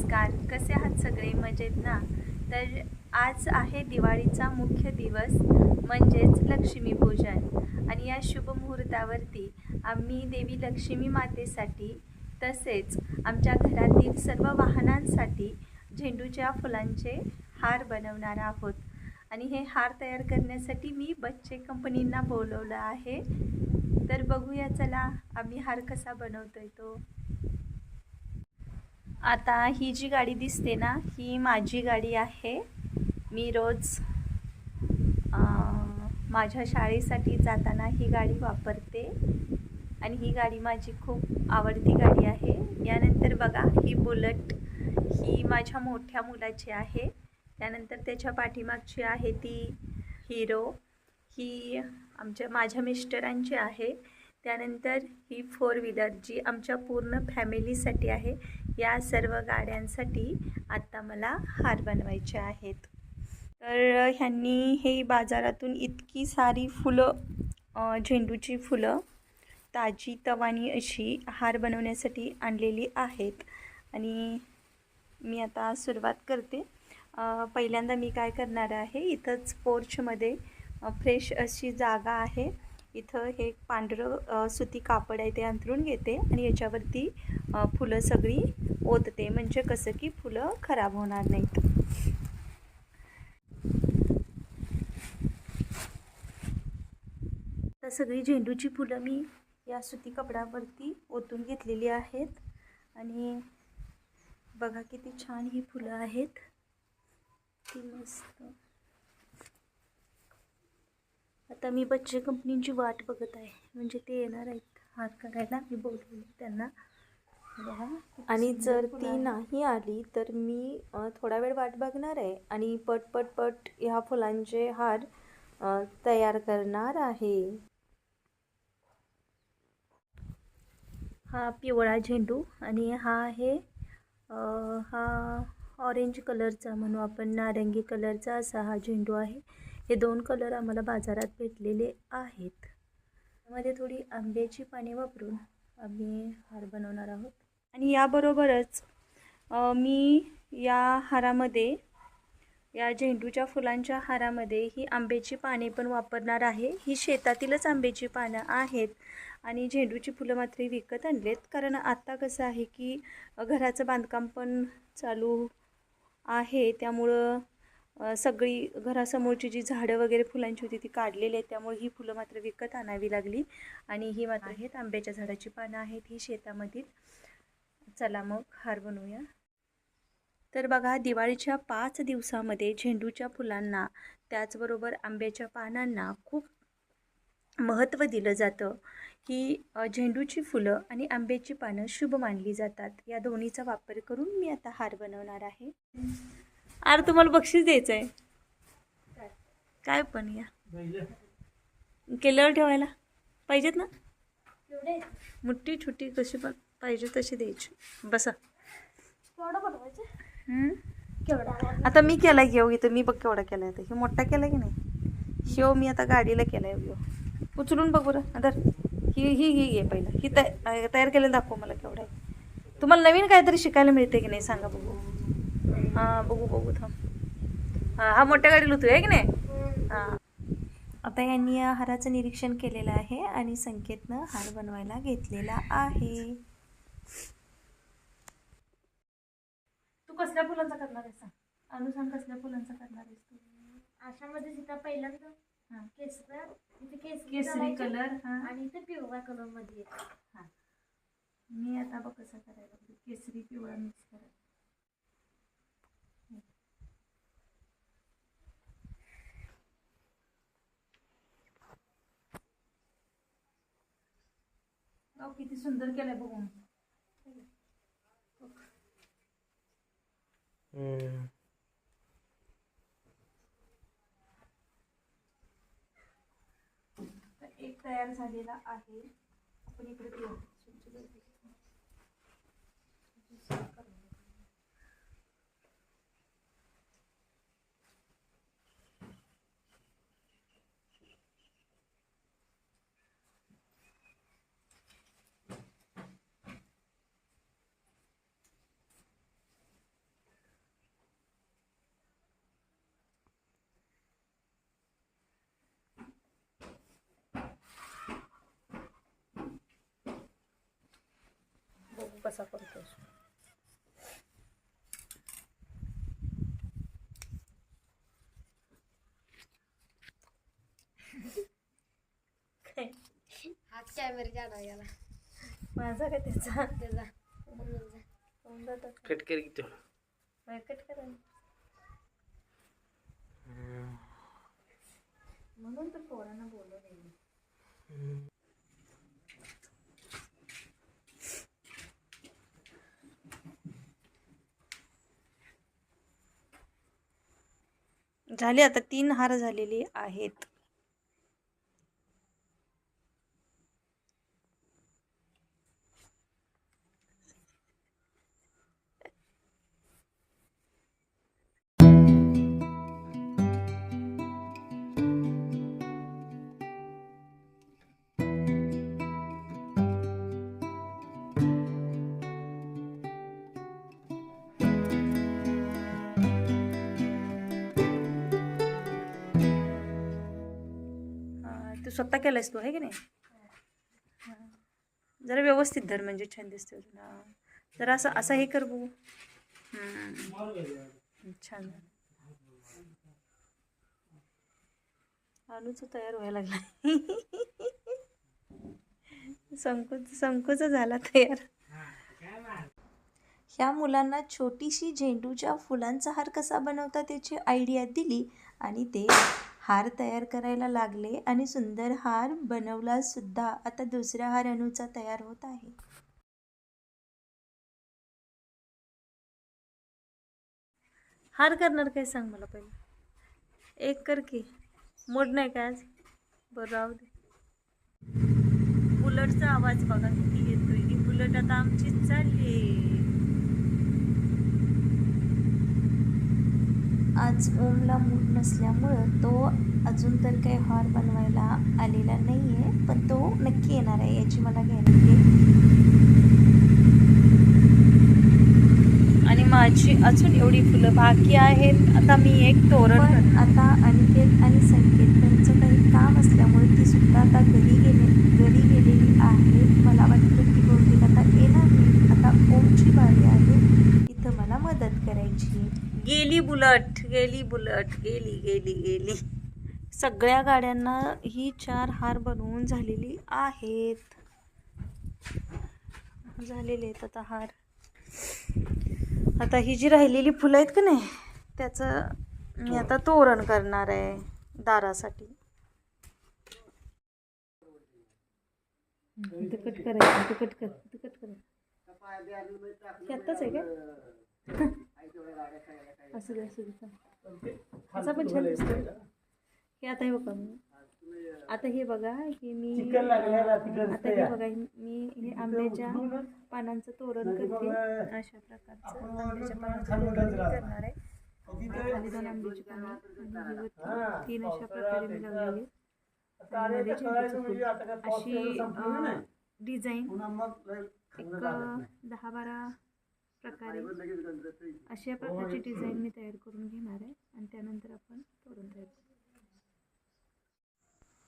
नमस्कार. कसे आहात सगळे? मजेत ना? तर आज आहे दिवाळीचा मुख्य दिवस म्हणजेच लक्ष्मीपूजन. आणि या शुभ मुहूर्तावरती आम्ही देवी लक्ष्मी मातेसाठी तसेच आमच्या घरातील सर्व वाहनांसाठी झेंडूच्या फुलांचे हार बनवणार आहोत. आणि हे हार तयार करण्यासाठी मी बच्चे कंपनींना बोलवलं आहे. तर बघूया चला आम्ही हार कसा बनवतोय तो. आता ही जी गाडी दिसते ना ही माझी गाडी आहे. मी रोज माझ्या शाळेसाठी जाताना ही गाडी वापरते. आणि ही गाडी माझी खूप आवडती गाडी आहे. यानंतर बघा ही बुलट ही माझ्या मोठ्या मुलाची आहे. त्यानंतर त्याच्या पाठीमागची आहे ती हिरो. ही आमच्या माझ्या मिस्टरांची आहे. त्यानंतर ही फोर व्हीलर जी आमच्या पूर्ण फॅमिलीसाठी आहे या सर्व गाड्यांसाठी आत्ता मला हार बनवायचे आहेत. तर ह्यांनी हे बाजारातून इतकी सारी फुलं झेंडूची फुलं ताजी तवानी अशी हार बनवण्यासाठी आणलेली आहेत. आणि मी आता सुरुवात करते. पहिल्यांदा मी काय करणार आहे इथंच पोर्चमध्ये फ्रेश अशी जागा आहे. इथं हे एक पांढरं सुती कापड आहे ते अंथरून घेते आणि याच्यावरती फुलं सगळी ओतते. म्हणजे कसं की फुलं खराब होणार नाहीत. तर सगळी झेंडूची फुलं मी या सुती कपड्यावरती ओतून घेतलेली आहेत. आणि बघा किती छान ही फुलं आहेत. ती मस्त. आता मी बच्चे कंपनीची वाट बघत आहे. म्हणजे ते येणार आहेत. हार करायला. मी बोलवले त्यांना. आणि जर ती. नाही आली तर मी थोडा वेळ वाट बघणार आहे आणि पट पट ह्या फुलांचे हार तयार करणार आहे. हा पिवळा झेंडू आणि हा आहे हा ऑरेंज कलरचा म्हणू आपण. नारंगी कलरचा असा हा झेंडू आहे. हे दोन कलर आम्हाला बाजारात भेटलेले आहेत. त्यामध्ये थोडी आंब्याची पाने वापरून आम्ही हार बनवणार आहोत. आणि याबरोबरच मी या हारामध्ये या झेंडूच्या फुलांच्या हारामध्ये ही आंब्याची पाने पण वापरणार आहे. ही शेतातीलच आंब्याची पानं आहेत आणि झेंडूची फुलं मात्र विकत आणलेत. कारण आत्ता कसं आहे की घराचं बांधकाम पण चालू आहे. त्यामुळं सगळी घरासमोरची जी झाडं वगैरे फुलांची होती ती काढलेली आहेत. त्यामुळे ही फुलं मात्र विकत आणावी लागली. आणि ही मात्र आहेत आंब्याच्या झाडाची पानं आहेत ही शेतामधील. चला मग हार बनवूया. तर बघा दिवाळीच्या पाच दिवसामध्ये झेंडूच्या फुलांना त्याचबरोबर आंब्याच्या पानांना खूप महत्त्व दिलं जातं की झेंडूची फुलं आणि आंब्याची पानं शुभ मानली जातात. या दोन्हीचा वापर करून मी आता हार बनवणार आहे. अरे तुम्हाला बक्षीस द्यायचं आहे काय पण या. केल्यावर ठेवायला. पाहिजेत ना? मोठी छोटी कशी पण पाहिजे तशी द्यायची. बसा? आता मी केलाय घेऊ इथं मी बघ केवढा केलाय आता हे मोठा केलाय की नाही? शिव मी आता गाडीला केलाय घेऊ उचलून बघ आता ही ही ही घे पहिला. ही तय तयार केलेलं दाखव मला केवढा आहे. तुम्हाला नवीन काहीतरी शिकायला मिळते की नाही? सांगा बघू. हां बघू बघू थांब. हां हा मोठ्या गाडीला तू आहे की नाही? हां. आता यांनी या हाराचं निरीक्षण केलेलं आहे आणि संकेतनं हार बनवायला घेतलेला आहे. तू कसल्या फुलांचा करणार आहेस सांग? अनु सांग कसल्या फुलांचा करणार आहेस तू? अशामध्ये सीता पहिल्यांदा हां. केसर इथे केसरी केसरी कलर हां. आणि इथे पिवळ्या कलरमध्ये. हां. मी आता बघ कसा करायला. केसरी पिवळा मिक्स करायला अहो, किती सुंदर केलंय बघून. तर एक तयार झालेला आहे. आपण इकडे ठेवू. करते. कसा करतोस? हाच कॅमेरा याला. माझा का त्याचा? त्याचा. होऊन जातं का? कट कर कट करा ना. म्हणून तर पोरांना बोलवलं झाले आता तीन हार झालेले आहेत. स्वतः केलंयस तू आहे की नाही? जरा व्यवस्थित धर म्हणजे छान दिसते तुला. जरा असं असं हे कर बघू. छान. अनुच तयार व्हायला लागला संकोच संकोच झाला तयार. ह्या मुलांना छोटीशी झेंडूच्या फुलांचा हार कसा बनवतात याची आयडिया दिली आणि ते हार तयार करायला लागले आणि सुंदर हार बनवला सुद्धा आता दुसरा हार अणूचा तयार होत आहे. हार करणार काय सांग मला पहिलं? एक कर की. मोड नाही काय आज? बरं राहू दे. बुलटचा आवाज बघा किती येतोय. ही बुलट आता आमचीच चालली. आज ओमला मूड नसल्यामुळं तो अजून तर काही हार बनवायला आलेला नाही आहे पण तो नक्की येणार आहे याची मला गॅरंटी आहे. आणि माझी अजून एवढी फुलं बाकी आहेत. आता मी एक तोरण. आता अनिकेत आणि संकेत त्यांचं काही काम असल्यामुळे ती सुद्धा आता घरी गेले घरी गेलेली आहे मला वाटतं की बहुतेक आता येणार नाही आता ओमची बारी आहे इथं मला मदत करायची गेली बुलट गेली बुलट गेली गेली गेली. सगळ्या गाड्यांना ही चार हार बनवून झालेली आहेत. झालेले आहेत आता हार. आता ही जी राहिलेली फुलं आहेत का नाही त्याचं मी आता तोरण करणार आहे दारासाठी. कट करायचं कट कर इथं कट करायचं. आत्ताच आहे का? असू दे असू दे. असा पण छान दिसतो हे आता हे बघा आता हे बघा की मी आता हे बघा मी हे आंब्याच्या पानांचं तोरण करते. अशा प्रकारचं आंब्याच्या पानांचं तोरण करणार आहे. खाली दोन आंब्याची पानं तीन अशा प्रकारे मी लावलेली फूल. अशी डिझाईन. एक दहा बारा प्रकारे. अशा प्रकारची डिझाईन मी तयार करून घेणार आहे आणि त्यानंतर आपण तोरण तयार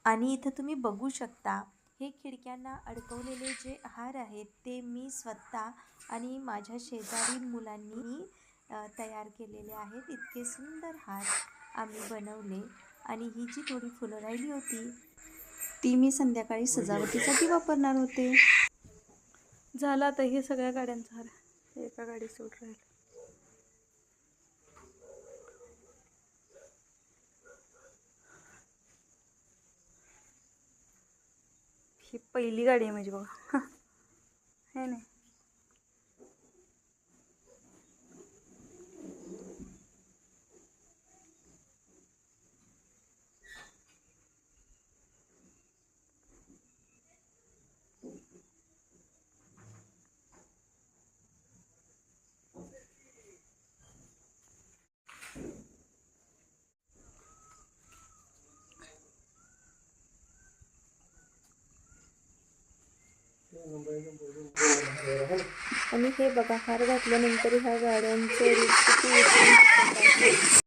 आणि इथं तुम्ही बघू शकता हे खिडक्यांना अडकवलेले जे हार आहेत ते मी स्वतः आणि माझ्या शेजारील मुलांनी तयार केलेले आहेत. इतके सुंदर हार आम्ही बनवले. आणि ही जी थोडी फुलं राहिली होती ती मी संध्याकाळी सजावटीसाठी वापरणार होते. झालं आता हे सगळ्या गाड्यांचा हार. हे एका गाडी सूट राहील. ही पहिली गाडी आहे माझी बघा है नाही आणि हे बघा हार घातल्यानंतर ह्या गाड्यांचे किती